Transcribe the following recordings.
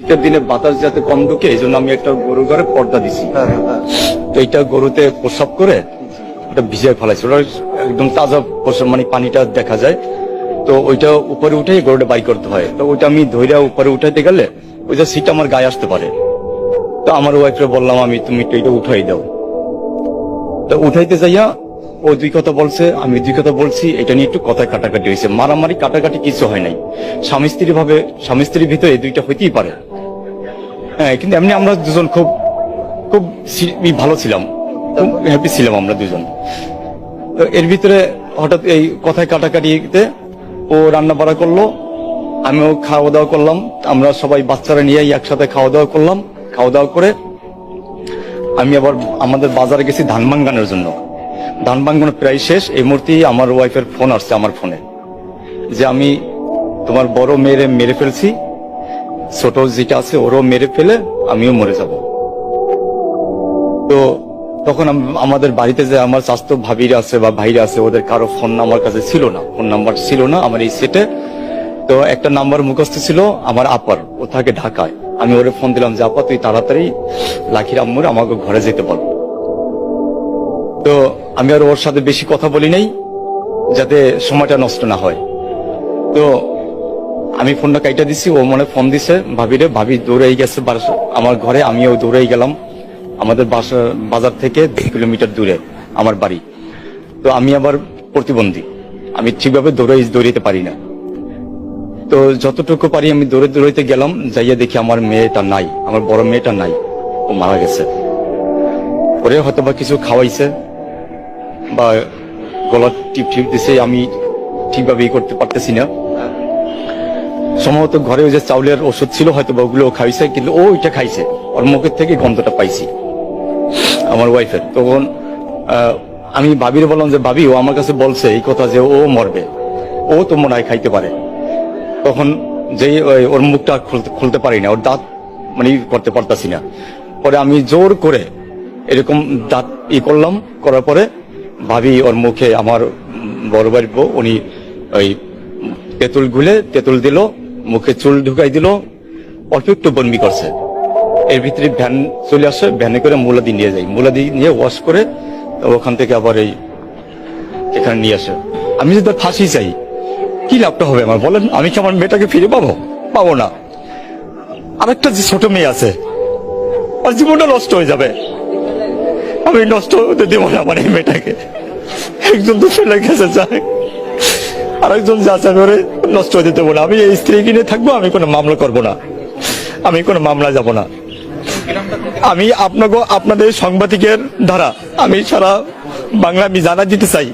শীতের দিনে বাতাস যাতে কম ঢুকে এই জন্য আমি একটা গরু ঘরে পর্দা দিছি। তো এইটা গরুতে প্রসাব করে এটা ভিজিয়ে ফেলাইছে। ওটা একদম তাজা প্রসাব মানে পানিটা দেখা যায়। তো ওইটা উপরে উঠে গরুটা বাই করতে হয়। তো ওইটা আমি ধৈর্য উপরে উঠাইতে গেলে ওইটা সিট আমার গায়ে আসতে পারে। তো আমার ওয়াইফরে বললাম আমি তুমি এটা উঠাই দাও। তো উঠাইতে যাইয়া ও দুই কথা বলছে আমি দুই কথা বলছি এটা নিয়ে একটু কথায় কাটাকাটি হয়েছে। মারামারি কাটাকাটি কিছু হয় নাই। স্বামী স্ত্রী ভাবে স্বামী স্ত্রীর ভিতরে দুইটা হইতেই পারে। হ্যাঁ কিন্তু এমনি আমরা দুজন খুব খুব ভালো ছিলাম। খুব হ্যাপি ছিলাম আমরা দুজন। তো এর ভিতরে হঠাৎ এই কথায় কাটাকাটিতে ও রান্না বাড়া করল, আমিও খাওয়া দাওয়া করলাম, আমরা সবাই বাচ্চারা নিয়ে একসাথে খাওয়া দাওয়া করলাম। খাওয়া দাওয়া করে আমি আবার আমাদের বাজারে গেছি ধান ভাঙ্গানোর জন্য। ধান ভাঙ্গানো প্রায় শেষ, এই মুহূর্তে আমার ওয়াইফের ফোন আসছে আমার ফোনে যে আমি তোমার বড় মেয়েরে মেরে ফেলছি ছোট যেটা আছে, ওরও মেরে ফেলে আমিও মরে যাব। তো তখন আমাদের বাড়িতে যে আমার স্বাস্থ্য ভাবিরা আছে বা ভাইরা আছে, ওদের কারও ফোন আমার কাছে ছিল না, ফোন নাম্বার ছিল না আমার এই সেটে। তো একটা নাম্বার মুখস্থ ছিল আমার আপার, ও থাকে ঢাকায়। আমি ওরে ফোন দিলাম যে, আপা, তুই তাড়াতাড়ি লাখির আম্মুর আমাকে ঘরে যেতে বল। তো আমি আর ওর সাথে বেশি কথা বলি নাই, যাতে সময়টা নষ্ট না হয়। তো আমি ফোনটা কাইটা দিছি, ও মনে ফোন দিছে, ভাবিরে, ভাবি দৌড়াই গেছে আমার ঘরে আমিও দৌড়াই গেলাম। আমাদের বাসা বাজার থেকে দুই কিলোমিটার দূরে আমার বাড়ি। তো আমি আবার প্রতিবন্ধী। আমি ঠিকভাবে দৌড়াই, দৌড়াইতে পারি না। তো যতটুকু পারি আমি দৌড়ে, দৌড়াইতে গেলাম, যাইয়া দেখি আমার মেয়েটা নাই, আমার বড় মেয়েটা নাই, ও মারা গেছে। পরে হয়তো বা কিছু খাওয়াইছে, বা গলা টিপ টিপ দিছে, আমি ঠিকভাবে ই করতে পারতেছি না। সম্ভবত ঘরে ওই যে চাউলের ওষুধ ছিল, হয়তো বা ওগুলো খাইছে, কিন্তু ও ওইটা খাইছে। ওর মুখের থেকে গন্ধটা পাইছি। আমার ওয়াইফের তখন আমি ভাবির বললাম যে, ভাবি, ও আমার কাছে বলছে এই কথা যে ও মরবে। ও তো মনে হয় খাইতে পারে। তখন যেই ওর মুখটা খুলতে খুলতে পারি না। ওর দাঁত মানে করতে পারতাছি না। পরে আমি জোর করে এরকম দাঁত ই করলাম। করার পরে ভাবি ওর মুখে আমার বড় বাড়ির উনি ওই তেঁতুল গুলে, তেঁতুল দিল। মুখে চুল ঢুকাই দিল অল্প একটু বন্মি করছে। এর ভিতরে ভ্যান চলে আসে, ভ্যানে করে মুলাদি নিয়ে যাই মুলাদি নিয়ে ওয়াশ করে ওখান থেকে আবার এই এখানে নিয়ে আসে। আমি যদি ফাঁসি চাই, কি লাভটা হবে আমার? বলেন, আমি কি আমার মেয়েটাকে ফিরে পাবো? পাবো না। আরেকটা যে ছোট মেয়ে আছে আর জীবনটা নষ্ট হয়ে যাবে। আমি নষ্ট হতে দেবো না আমার এই মেয়েটাকে। একজন তো ফেলে গেছে যায়। আরেকজন যা চাবে ওরে নষ্ট হতে দেবো না আমি এই স্ত্রী কিনে থাকব আমি কোনো মামলা করব না। আমি কোনো মামলা যাব না। আমি আপনাকে আপনাদের সাংবাদিকের ধারা আমি সারা বাংলা আমি জানা দিতে চাই।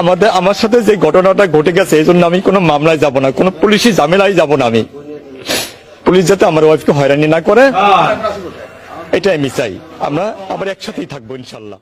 আমাদের আমার সাথে যে ঘটনাটা ঘটে গেছে এই জন্য আমি কোনো মামলায় যাব না কোনো পুলিশি ঝামেলায় যাব না আমি। পুলিশ যাতে আমার ওয়াইফকে হয়রানি না করে এটাই আমি চাই। আমরা আবার একসাথেই থাকব ইনশাল্লাহ।